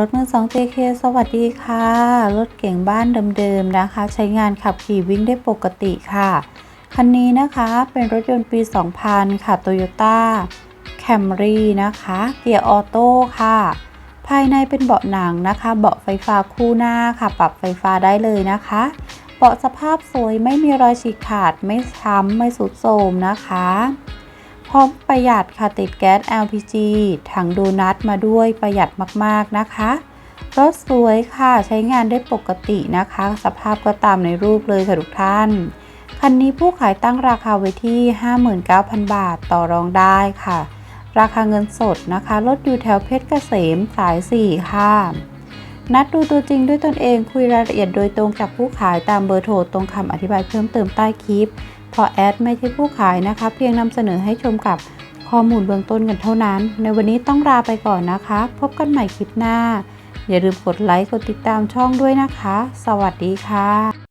รถมือสอง JK สวัสดีค่ะ รถเก่งบ้านเดิมๆนะคะ ใช้งานขับขี่วิ่งได้ปกติค่ะ คันนี้นะคะเป็นรถยนต์ปี 2000 ค่ะ Toyota Camry นะคะ เกียร์ออโต้ค่ะ ภายในเป็นเบาะหนังนะคะ เบาะไฟฟ้าคู่หน้าค่ะ ปรับไฟฟ้าได้เลยนะคะ เบาะสภาพสวยไม่มีรอยฉีกขาดไม่ช้ำไม่สุดโทรมนะคะ พร้อมประหยัดค่ะติดแก๊ส LPG ถังโดนัทมาด้วยประหยัดมากๆนะคะ รถสวยค่ะใช้งานได้ปกตินะคะ สภาพก็ตามในรูปเลยค่ะทุกท่าน คันนี้ผู้ขายตั้งราคาไว้ที่ 59,000 บาทต่อรองได้ค่ะ ราคาเงินสดนะคะรถอยู่แถวเพชรเกษมสาย 4 ค่ะนัดดูตัวจริงด้วยตนเองคุยรายละเอียดโดยตรงจากผู้ขายตามเบอร์โทรตรงคำอธิบายเพิ่มเติมใต้คลิป เพราะแอดไม่ใช่ผู้ขายนะคะ เพียงนำเสนอให้ชมกับข้อมูลเบื้องต้นกันเท่านั้น ในวันนี้ต้องลาไปก่อนนะคะ พบกันใหม่คลิปหน้า อย่าลืมกดไลค์ กดติดตามช่องด้วยนะคะ สวัสดีค่ะ